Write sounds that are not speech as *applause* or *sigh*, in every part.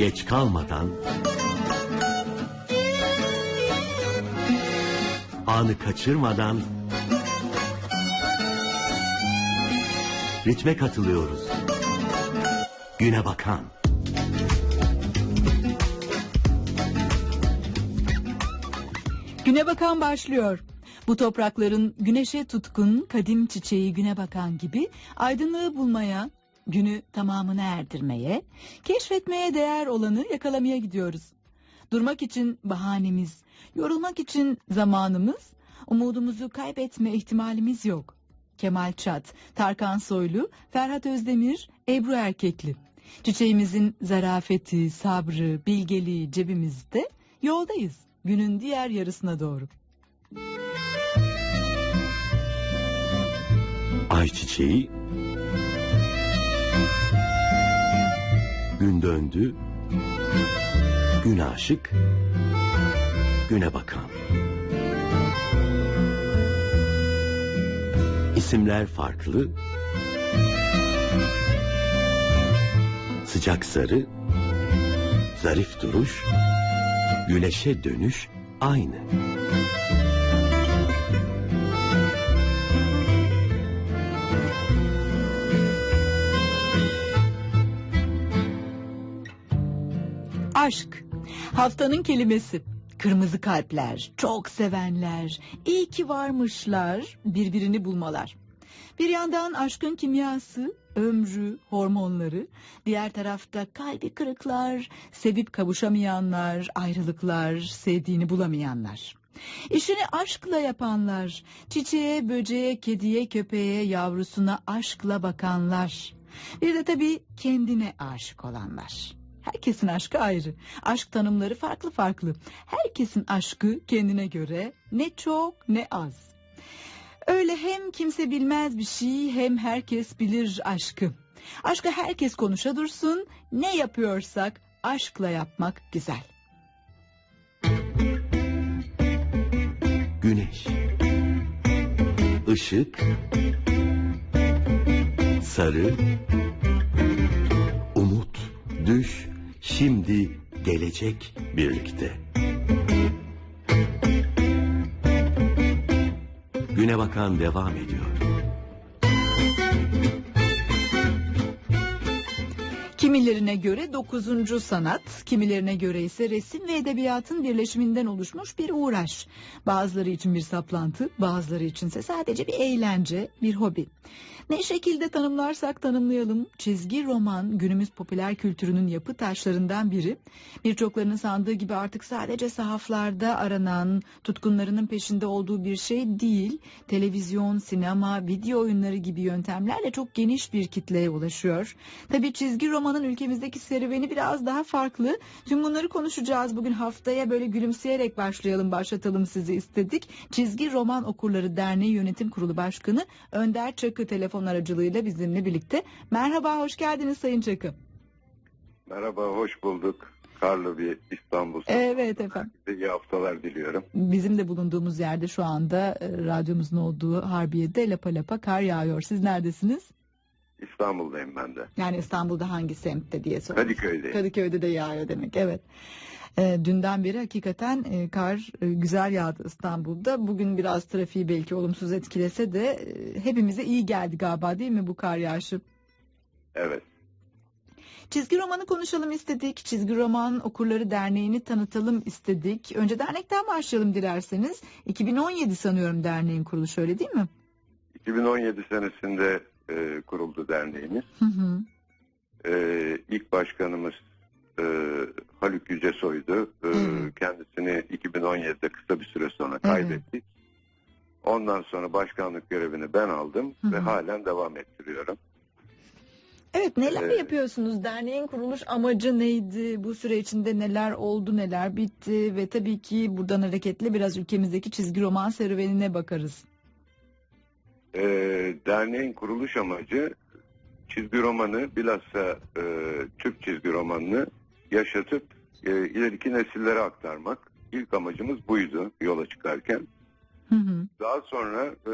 Geç kalmadan anı kaçırmadan ritme katılıyoruz. Güne bakan. Güne bakan başlıyor. Bu toprakların güneşe tutkun kadim çiçeği güne bakan gibi aydınlığı bulmaya, günü tamamına erdirmeye, keşfetmeye değer olanı yakalamaya gidiyoruz. Durmak için bahanemiz, yorulmak için zamanımız, umudumuzu kaybetme ihtimalimiz yok. Kemal Çat, Tarkan Soylu, Ferhat Özdemir, Ebru Erkekli. Çiçeğimizin zarafeti, sabrı, bilgeliği cebimizde, yoldayız günün diğer yarısına doğru. Ayçiçeği Gün döndü. Gün aşık. Güne bakan. İsimler farklı. Sıcak sarı Zarif duruş Güneşe dönüş aynı. Haftanın kelimesi. Kırmızı kalpler, çok sevenler, iyi ki varmışlar, birbirini bulmalar. Bir yandan aşkın kimyası, ömrü, hormonları, diğer tarafta kalbi kırıklar, sevip kavuşamayanlar, ayrılıklar, sevdiğini bulamayanlar. İşini aşkla yapanlar, çiçeğe, böceğe, kediye, köpeğe, yavrusuna aşkla bakanlar. Bir de tabii kendine aşık olanlar. Herkesin aşkı ayrı. Aşk tanımları farklı farklı. Herkesin aşkı kendine göre ne çok ne az. Öyle hem kimse bilmez bir şey hem herkes bilir aşkı. Aşkı herkes konuşa dursun. Ne yapıyorsak aşkla yapmak güzel. Güneş Işık Sarı Umut Düş Şimdi Gelecek Birlikte Güne bakan devam ediyor. Kimilerine göre dokuzuncu sanat, kimilerine göre ise resim ve edebiyatın birleşiminden oluşmuş bir uğraş. Bazıları için bir saplantı, bazıları içinse sadece bir eğlence, bir hobi. Ne şekilde tanımlarsak tanımlayalım, çizgi roman günümüz popüler kültürünün yapı taşlarından biri. Birçoklarının sandığı gibi artık sadece sahaflarda aranan, tutkunlarının peşinde olduğu bir şey değil. Televizyon, sinema, video oyunları gibi yöntemlerle çok geniş bir kitleye ulaşıyor. Tabii çizgi roman romanın ülkemizdeki serüveni biraz daha farklı. Tüm bunları konuşacağız. Bugün haftaya böyle gülümseyerek başlayalım, başlatalım sizi istedik. Çizgi Roman Okurları Derneği Yönetim Kurulu Başkanı Önder Çakı telefon aracılığıyla bizimle birlikte. Merhaba, hoş geldiniz Sayın Çakı. Merhaba, hoş bulduk. Karlı bir İstanbul. Evet efendim. İyi haftalar diliyorum. Bizim de bulunduğumuz yerde şu anda e, radyomuzun olduğu Harbiye'de lapa lapa kar yağıyor. Siz neredesiniz? İstanbul'dayım ben de. Yani İstanbul'da hangi semtte diye soruyorum. Kadıköy'de. Kadıköy'de de yağıyor demek evet. E, dünden beri hakikaten e, kar e, güzel yağdı İstanbul'da. Bugün biraz trafiği belki olumsuz etkilese de e, hepimize iyi geldi galiba değil mi bu kar yağışı? Evet. Çizgi romanı konuşalım istedik. Çizgi Roman Okurları Derneği'ni tanıtalım istedik. Önce dernekten başlayalım dilerseniz. 2017 sanıyorum derneğin kuruluşu öyle değil mi? 2017 senesinde e, kuruldu derneğimiz. Hı hı. E, ilk başkanımız e, Haluk Yücesoy'du. E, Kendisini 2017'de kısa bir süre sonra kaybettik. Ondan sonra başkanlık görevini ben aldım ve halen devam ettiriyorum. Evet neler ee, yapıyorsunuz? Derneğin kuruluş amacı neydi? Bu süre içinde neler oldu, neler bitti? Ve tabii ki buradan hareketle biraz ülkemizdeki çizgi roman serüvenine bakarız. E, derneğin kuruluş amacı çizgi romanı bilhassa e, Türk çizgi romanını yaşatıp e, ileriki nesillere aktarmak. İlk amacımız buydu yola çıkarken. Hı hı. Daha sonra e,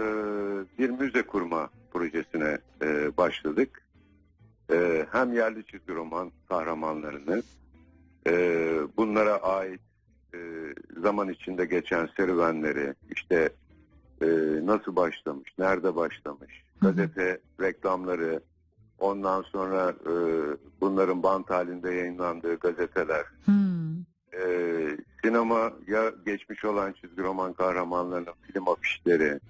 bir müze kurma projesine e, başladık. E, hem yerli çizgi roman kahramanlarını Ee, bunlara ait e, zaman içinde geçen serüvenleri, işte e, nasıl başlamış, nerede başlamış, gazete reklamları, ondan sonra e, bunların bant halinde yayınlandığı gazeteler, Hmm. e, sinemaya geçmiş olan çizgi roman kahramanlarının film afişleri,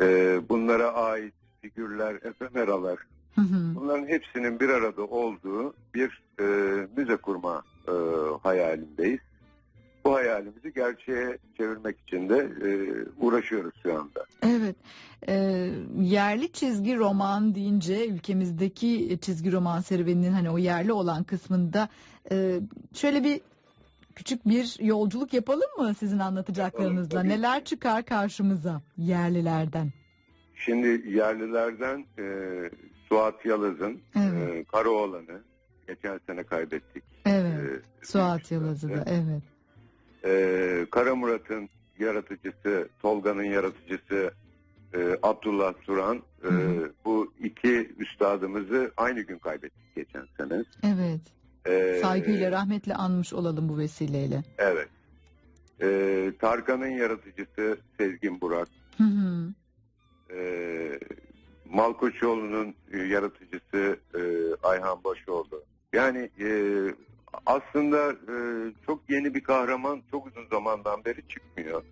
e, bunlara ait figürler, efemeralar, Hı hı. bunların hepsinin bir arada olduğu bir e, müze kurma e, hayalindeyiz. Bu hayalimizi gerçeğe çevirmek için de e, uğraşıyoruz şu anda. Evet, Ee, yerli çizgi roman deyince ülkemizdeki çizgi roman serüveninin hani o yerli olan kısmında e, şöyle bir küçük bir yolculuk yapalım mı sizin anlatacaklarınızla? Yapalım. Neler çıkar karşımıza yerlilerden? Şimdi yerlilerden e, Suat Yalız'ın Evet. e, Karaoğlan'ı geçen sene kaybettik. Evet, E, Suat Yalazı'da üstaddı. evet. E, Kara Murat'ın yaratıcısı, Tolga'nın yaratıcısı e, Abdullah Turan. E, Hı bu iki üstadımızı aynı gün kaybettik geçen sene. Evet, E, saygıyla rahmetle anmış olalım bu vesileyle. Evet. E, Tarkan'ın yaratıcısı Sezgin Burak. Hı hı. e, Malkoçoğlu'nun yaratıcısı e, Ayhan Başoğlu. Yani e, aslında e, çok yeni bir kahraman çok uzun zamandan beri çıkmıyor.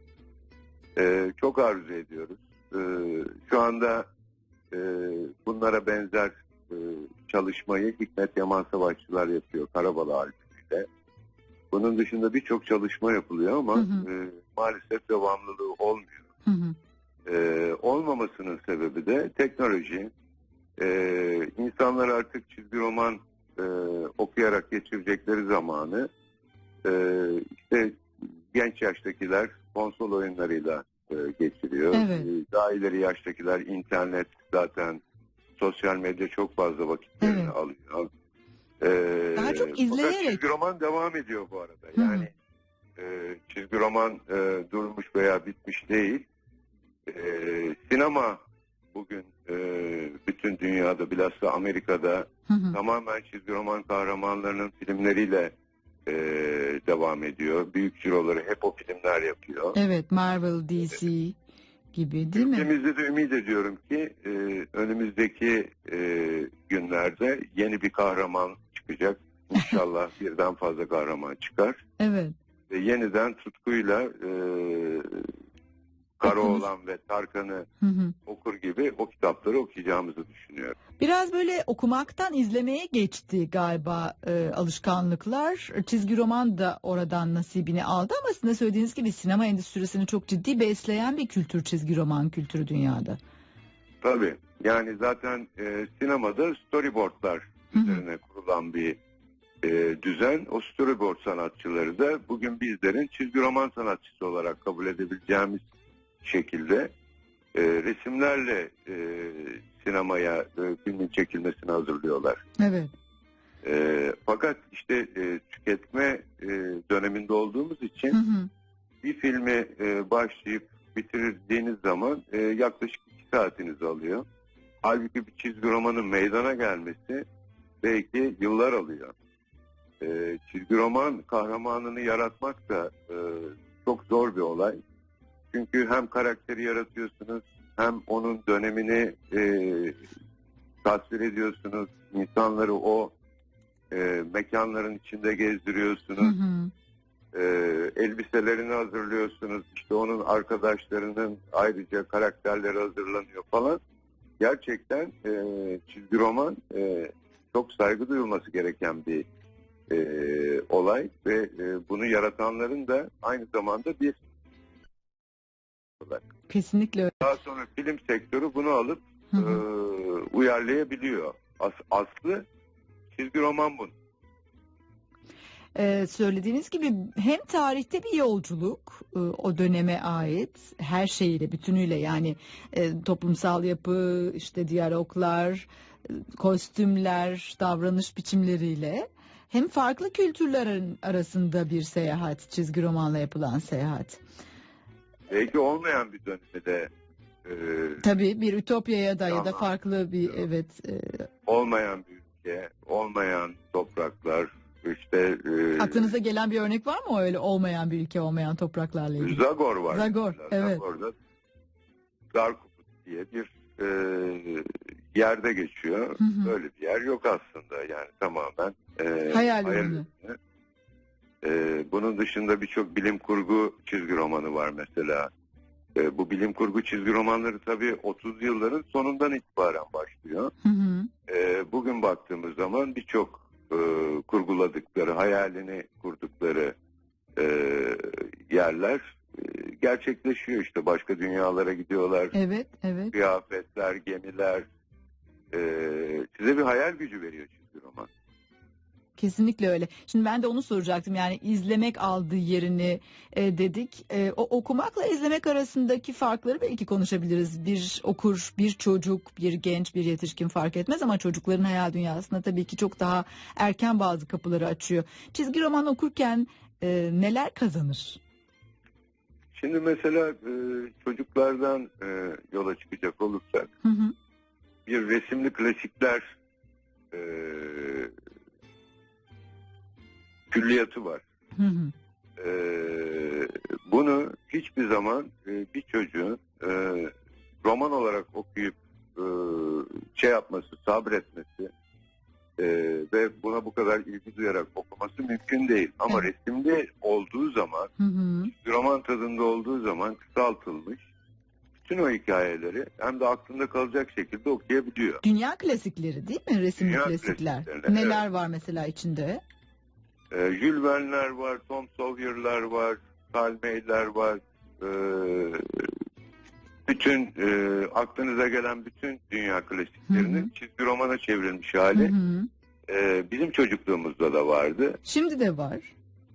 E, çok arzu ediyoruz. E, şu anda e, bunlara benzer e, çalışmayı Hikmet Yaman Savaşçılar yapıyor Karabala albümüyle. Bunun dışında birçok çalışma yapılıyor ama Hı hı. e, maalesef devamlılığı olmuyor. Hı hı. Ee, olmamasının sebebi de teknoloji. Ee, insanlar artık çizgi roman e, okuyarak geçirecekleri zamanı e, işte genç yaştakiler konsol oyunlarıyla e, geçiriyor. Evet. Ee, Daha ileri yaştakiler internet zaten sosyal medya çok fazla vakitlerini Evet. alıyor. Ee, Daha çok izleyerek. çizgi roman devam ediyor bu arada. Hı hı. Yani e, çizgi roman e, durmuş veya bitmiş değil. E, sinema bugün e, bütün dünyada bilhassa Amerika'da Hı hı. tamamen çizgi roman kahramanlarının filmleriyle e, devam ediyor. Büyük ciroları hep o filmler yapıyor. Evet, Marvel, DC gibi değil mi? Ülkemizde de ümit ediyorum ki e, önümüzdeki e, günlerde yeni bir kahraman çıkacak. *laughs* İnşallah birden fazla kahraman çıkar. Evet. Ve yeniden tutkuyla e, Karaoğlan *laughs* ve Tarkan'ı okur gibi o kitapları okuyacağımızı düşünüyorum. Biraz böyle okumaktan izlemeye geçti galiba e, alışkanlıklar. Çizgi roman da oradan nasibini aldı ama sizin de söylediğiniz gibi sinema endüstrisini çok ciddi besleyen bir kültür çizgi roman kültürü dünyada. Tabii yani zaten e, sinemada storyboardlar üzerine kurulan bir e, düzen. O storyboard sanatçıları da bugün bizlerin çizgi roman sanatçısı olarak kabul edebileceğimiz şekilde e, resimlerle e, sinemaya e, filmin çekilmesini hazırlıyorlar. Evet. E, fakat işte e, tüketme e, döneminde olduğumuz için Hı hı. bir filmi e, başlayıp bitirdiğiniz zaman e, yaklaşık iki saatinizi alıyor. Halbuki bir çizgi romanın meydana gelmesi belki yıllar alıyor. E, çizgi roman kahramanını yaratmak da e, çok zor bir olay. Çünkü hem karakteri yaratıyorsunuz hem onun dönemini e, tasvir ediyorsunuz. İnsanları o e, mekanların içinde Hı gezdiriyorsunuz hı. e, elbiselerini hazırlıyorsunuz. İşte onun arkadaşlarının ayrıca karakterleri hazırlanıyor falan. Gerçekten e, çizgi roman e, çok saygı duyulması gereken bir e, olay ve e, bunu yaratanların da aynı zamanda bir Kesinlikle öyle. daha sonra film sektörü bunu alıp Hı e, hı. uyarlayabiliyor. As, aslı çizgi roman bunun. Ee, söylediğiniz gibi hem tarihte bir yolculuk e, o döneme ait her şeyiyle bütünüyle yani e, toplumsal yapı işte diyaloglar e, kostümler davranış biçimleriyle hem farklı kültürlerin arasında bir seyahat çizgi romanla yapılan seyahat. Belki olmayan bir dönemi de e, Tabii bir ütopyaya da ya da farklı bir evet e, olmayan bir ülke, olmayan topraklar, işte e, Aklınıza gelen bir örnek var mı öyle olmayan bir ülke olmayan topraklarla ilgili? Zagor var. Zagor, mesela. evet. Zagor'da Darkuput diye bir e, yerde geçiyor. Hı hı. Böyle bir yer yok aslında yani tamamen e, Hayal ürünü. ürünü. E, bunun dışında birçok bilim kurgu çizgi romanı var mesela. E, bu bilim kurgu çizgi romanları tabii 30 yılların sonundan itibaren başlıyor. Hı hı. E, bugün baktığımız zaman birçok e, kurguladıkları, hayalini kurdukları e, yerler e, gerçekleşiyor işte. Başka dünyalara gidiyorlar. Evet, evet. Kıyafetler, gemiler. e, size bir hayal gücü veriyor. Kesinlikle öyle. Şimdi ben de onu soracaktım. Yani izlemek aldığı yerini e, dedik. E, o okumakla izlemek arasındaki farkları belki konuşabiliriz. Bir okur, bir çocuk, bir genç, bir yetişkin fark etmez ama çocukların hayal dünyasında tabii ki çok daha erken bazı kapıları açıyor. Çizgi roman okurken e, neler kazanır? Şimdi mesela e, çocuklardan e, yola çıkacak olursak Hı hı. bir resimli klasikler e, külliyatı var. Hı hı. Ee, bunu hiçbir zaman e, bir çocuğun e, roman olarak okuyup e, şey yapması, sabretmesi e, ve buna bu kadar ilgi duyarak okuması mümkün değil. Ama Evet. resimde olduğu zaman, Hı hı. roman tadında olduğu zaman kısaltılmış bütün o hikayeleri hem de aklında kalacak şekilde okuyabiliyor. Dünya klasikleri değil mi? Resimli Dünya klasikler. Neler var mesela içinde? Ee, Jules Verne'ler var, Tom Sawyer'lar var, Karl May'ler var. Ee, bütün e, aklınıza gelen bütün dünya klasiklerinin Hı hı. çizgi romana çevrilmiş Hı hali hı. e, bizim çocukluğumuzda da vardı. Şimdi de var.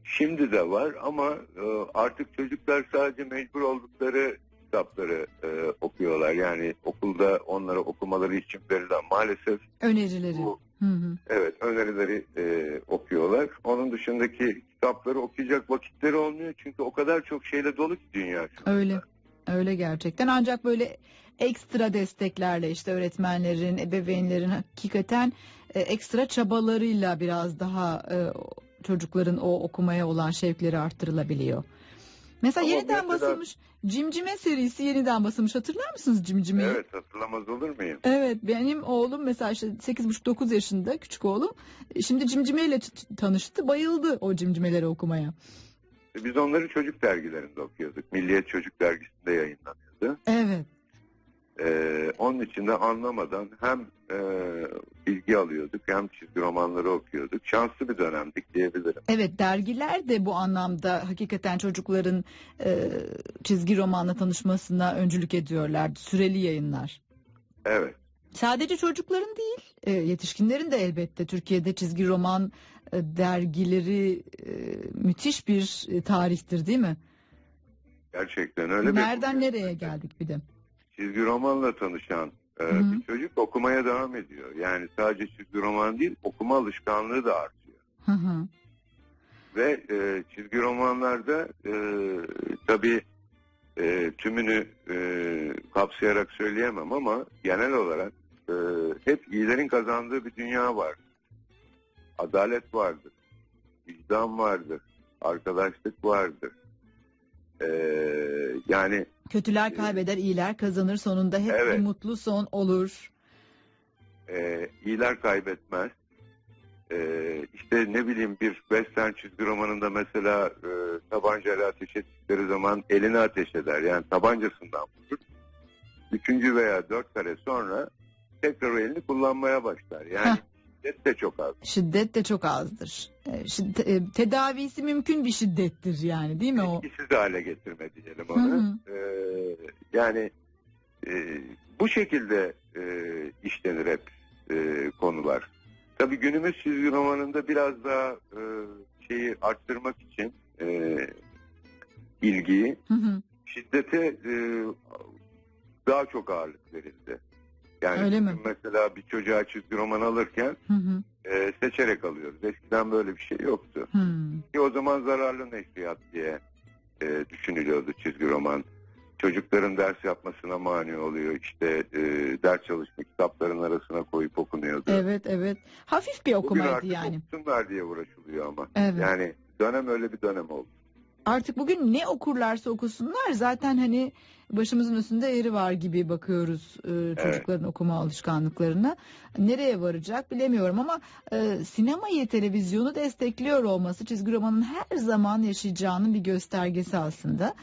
Şimdi de var ama e, artık çocuklar sadece mecbur oldukları kitapları e, okuyorlar. Yani okulda onlara okumaları için verilen maalesef Önerileri. bu Hı hı. Evet önerileri e, okuyorlar. Onun dışındaki kitapları okuyacak vakitleri olmuyor. Çünkü o kadar çok şeyle dolu ki dünya. şu. Öyle. Öyle gerçekten. Ancak böyle ekstra desteklerle işte öğretmenlerin, ebeveynlerin hakikaten e, ekstra çabalarıyla biraz daha e, çocukların o okumaya olan şevkleri arttırılabiliyor. Mesela Ama yeniden mesela- basılmış Cimcime serisi yeniden basılmış. Hatırlar mısınız Cimcime'yi? Evet hatırlamaz olur muyum? Evet benim oğlum mesela işte 8,5-9 yaşında küçük oğlum şimdi cimcimeyle t- tanıştı bayıldı o cimcimeleri okumaya. E, Biz onları çocuk dergilerinde okuyorduk. Milliyet Çocuk Dergisi'nde yayınlanıyordu. Evet E, onun için de anlamadan hem e, bilgi alıyorduk hem çizgi romanları okuyorduk. Şanslı bir dönemdik diyebilirim. evet dergiler de bu anlamda hakikaten çocukların e, çizgi romanla tanışmasına öncülük ediyorlardı süreli yayınlar. Evet. Sadece çocukların değil e, yetişkinlerin de elbette Türkiye'de çizgi roman e, dergileri e, müthiş bir e, tarihtir değil mi? Gerçekten öyle. bir- Nereden nereye geldik bir de. Çizgi romanla tanışan e, Hı hı. bir çocuk okumaya devam ediyor. Yani sadece çizgi roman değil, okuma alışkanlığı da artıyor. Hı hı. Ve e, çizgi romanlarda e, tabii e, tümünü e, kapsayarak söyleyemem ama genel olarak e, hep iyilerin kazandığı bir dünya var. Adalet vardır, vicdan vardır, arkadaşlık vardır. E, yani Kötüler kaybeder, iyiler kazanır. Sonunda hep Evet. bir mutlu son olur. e, iyiler kaybetmez. E, işte ne bileyim bir western çizgi romanında mesela e, tabancayla ateş ettikleri zaman elini ateş eder. Yani tabancasından vurur. Üçüncü veya dört kare sonra tekrar o elini kullanmaya başlar. Yani. Şiddet de çok az. Şiddet de çok azdır. Şiddet- e, tedavisi mümkün bir şiddettir yani değil mi o? Etkisiz hale getirme diyelim onu. hı. E, yani e, bu şekilde e, işlenir hep e, konular. Tabii günümüz çizgi romanında biraz daha e, şeyi arttırmak için e, ilgiyi Hı hı. şiddete e, daha çok ağırlık verildi. Yani Öyle mi? bugün mesela bir çocuğa çizgi roman alırken Hı hı. e, seçerek alıyoruz. Eskiden böyle bir şey yoktu. Hı. Ki o zaman zararlı neşriyat diye e, düşünülüyordu çizgi roman. çocukların ders yapmasına mani oluyor. İşte e, ders çalışma kitapların arasına koyup okunuyordu. Evet evet. Hafif bir Bugün okumaydı artık yani. okusunlar diye uğraşılıyor ama. Evet. Yani dönem öyle bir dönem oldu. Artık bugün ne okurlarsa okusunlar zaten hani başımızın üstünde yeri var gibi bakıyoruz e, çocukların okuma alışkanlıklarına. Nereye varacak bilemiyorum ama e, sinemayı, televizyonu destekliyor olması çizgi romanın her zaman yaşayacağının bir göstergesi aslında.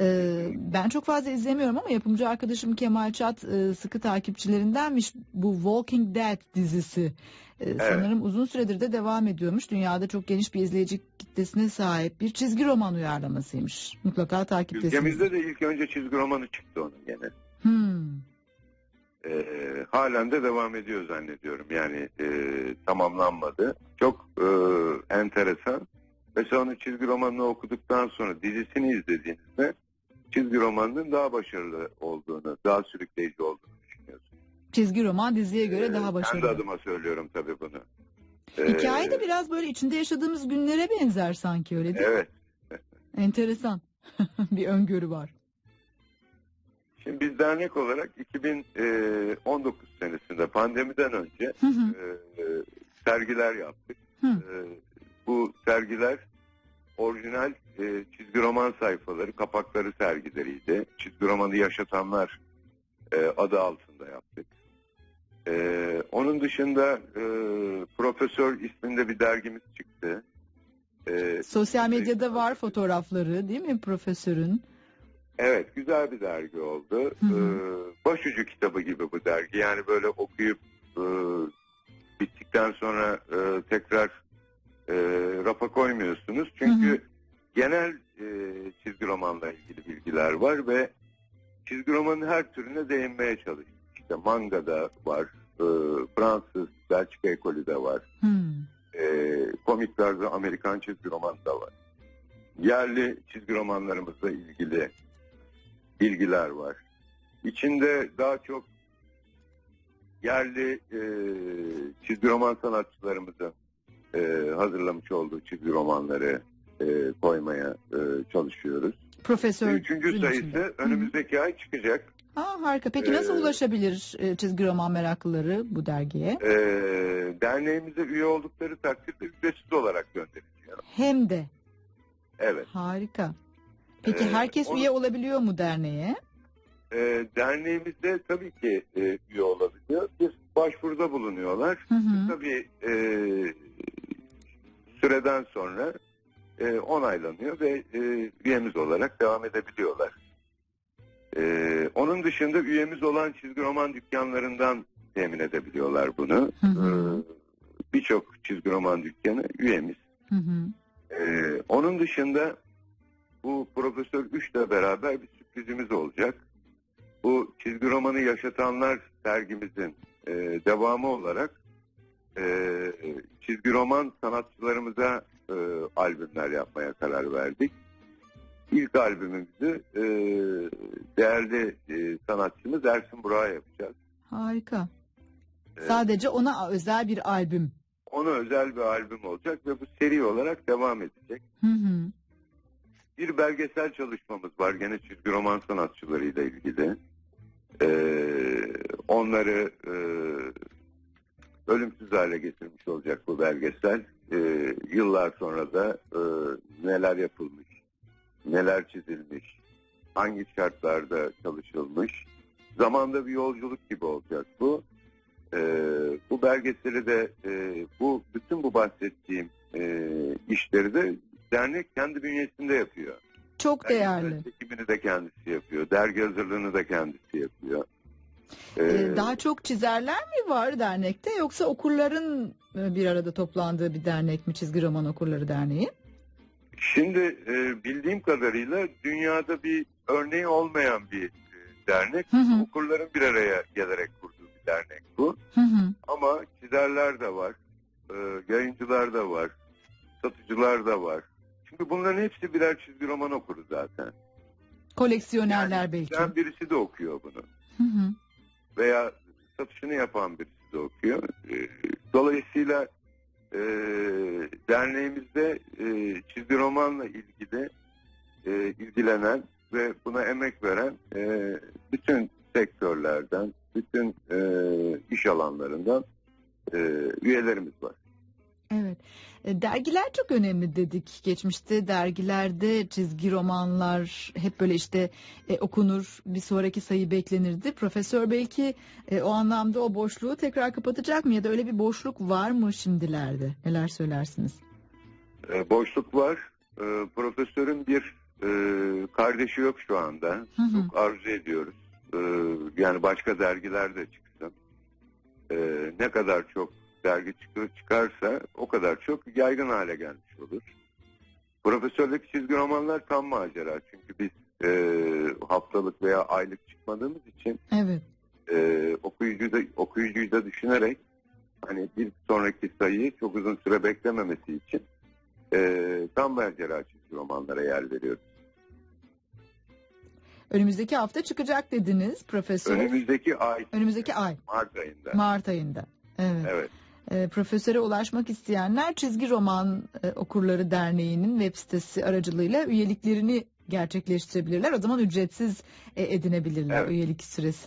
E, ben çok fazla izlemiyorum ama yapımcı arkadaşım Kemal Çat e, sıkı takipçilerindenmiş bu Walking Dead dizisi. E, Sanırım uzun süredir de devam ediyormuş. Dünyada çok geniş bir izleyici kitlesine sahip bir çizgi roman uyarlamasıymış. Mutlaka takiptesiniz. Ülkemizde de ilk önce çizgi romanı çıktı onun gene. Hmm. Ee, halen de devam ediyor zannediyorum. Yani e, tamamlanmadı. Çok e, enteresan. Mesela onun çizgi romanını okuduktan sonra dizisini izlediğinizde çizgi romanının daha başarılı olduğunu, daha sürükleyici olduğunu düşünüyorsun. Çizgi roman diziye göre Ee, daha Kendi başarılı. adıma söylüyorum tabii bunu. Ee, Hikaye de biraz böyle içinde yaşadığımız günlere benzer sanki öyle değil mi? Evet. Enteresan. *laughs* bir öngörü var. Şimdi biz dernek olarak 2019 senesinde pandemiden önce Hı hı, e, sergiler yaptık. hı. E, bu sergiler orijinal e, çizgi roman sayfaları, kapakları sergileriydi. Çizgi romanı yaşatanlar e, adı altında yaptık. E, onun dışında e, Profesör isminde bir dergimiz çıktı. E, Sosyal medyada var fotoğrafları değil mi profesörün? Evet, güzel bir dergi oldu. Hı hı. Ee, başucu kitabı gibi bu dergi. Yani böyle okuyup e, bittikten sonra e, tekrar e, rafa koymuyorsunuz. Çünkü Hı hı. genel e, çizgi romanla ilgili bilgiler var ve çizgi romanın her türüne değinmeye çalıştık. İşte manga da var, e, Fransız, Belçika ekolü de var Hmm. e, komiklerde Amerikan çizgi roman da var. Yerli çizgi romanlarımızla ilgili bilgiler var. İçinde daha çok yerli e, çizgi roman sanatçılarımızın e, hazırlamış olduğu çizgi romanları e, koymaya e, çalışıyoruz. Profesör. Üçüncü sayısı önümüzdeki ay çıkacak. Aa, harika. Peki nasıl Ee, ulaşabilir e, çizgi roman meraklıları bu dergiye? E, derneğimize üye oldukları takdirde ücretsiz olarak gönderiliyor. Hem de. Evet. Harika. Peki Ee, herkes onu- üye olabiliyor mu derneğe? E, derneğimizde tabii ki e, üye olabiliyor. Bir başvuruda bulunuyorlar. Hı hı. Tabii e, süreden sonra e, onaylanıyor ve e, üyemiz olarak devam edebiliyorlar. E, onun dışında üyemiz olan çizgi roman dükkanlarından temin edebiliyorlar bunu. Hı hı. E, Birçok çizgi roman dükkanı üyemiz. Hı hı. Ee, onun dışında bu Profesör 3 ile beraber bir sürprizimiz olacak. Bu çizgi romanı yaşatanlar sergimizin e, devamı olarak e, çizgi roman sanatçılarımıza e, albümler yapmaya karar verdik. İlk albümümüzü e, değerli e, sanatçımız Ersin Burak'a yapacağız. Harika. Ee, Sadece ona özel bir albüm. Ona özel bir albüm olacak ve bu seri olarak devam edecek. Hı hı. Bir belgesel çalışmamız var gene çizgi roman sanatçılarıyla ilgili. Ee, onları e, ölümsüz hale getirmiş olacak bu belgesel. Ee, yıllar sonra da e, neler yapılmış, neler çizilmiş, hangi şartlarda çalışılmış. Zamanda bir yolculuk gibi olacak bu. Ee, bu belgeseli de e, bu bütün bu bahsettiğim e, işleri de dernek kendi bünyesinde yapıyor. Çok değerli. Belgesel çekimini de kendisi yapıyor. Dergi hazırlığını da kendisi yapıyor. Ee, Ee, daha çok çizerler mi var dernekte yoksa okurların e, bir arada toplandığı bir dernek mi Çizgi Roman Okurları Derneği? Şimdi e, bildiğim kadarıyla dünyada bir örneği olmayan bir e, dernek. Hı hı. Okurların bir araya gelerek kurduğu bir dernek bu. Hı hı. Ama çizerler de var, e, yayıncılar da var, satıcılar da var. Çünkü bunların hepsi birer çizgi roman okuru zaten. Koleksiyonerler belki. Yani birisi de okuyor bunu. Hı hı. veya satışını yapan birisi de okuyor. Ee, Dolayısıyla e, derneğimizde e, çizgi romanla ilgili e, ilgilenen ve buna emek veren e, bütün sektörlerden, bütün e, iş alanlarından e, üyelerimiz var. Evet. E, Dergiler çok önemli dedik. Geçmişte dergilerde çizgi romanlar hep böyle işte e, okunur, bir sonraki sayı beklenirdi. Profesör belki e, o anlamda o boşluğu tekrar kapatacak mı ya da öyle bir boşluk var mı şimdilerde? Neler söylersiniz? E, boşluk var. E, profesörün bir e, kardeşi yok şu anda. Hı hı. Çok arzu ediyoruz. E, yani başka dergiler de çıksın. E, ne kadar çok dergi çıkıyor, çıkarsa o kadar çok yaygın hale gelmiş olur. Profesörlük çizgi romanlar tam macera. Çünkü biz e, haftalık veya aylık çıkmadığımız için Evet. e, okuyucuyu da, okuyucuyu da düşünerek hani bir sonraki sayıyı çok uzun süre beklememesi için e, tam macera çizgi romanlara yer veriyoruz. Önümüzdeki hafta çıkacak dediniz profesör. Önümüzdeki ay Önümüzdeki ay. Mart ayında. Mart ayında. Evet. Evet. E, profesöre ulaşmak isteyenler Çizgi Roman e, Okurları Derneği'nin web sitesi aracılığıyla üyeliklerini gerçekleştirebilirler. O zaman ücretsiz e, edinebilirler Evet. üyelik süresini.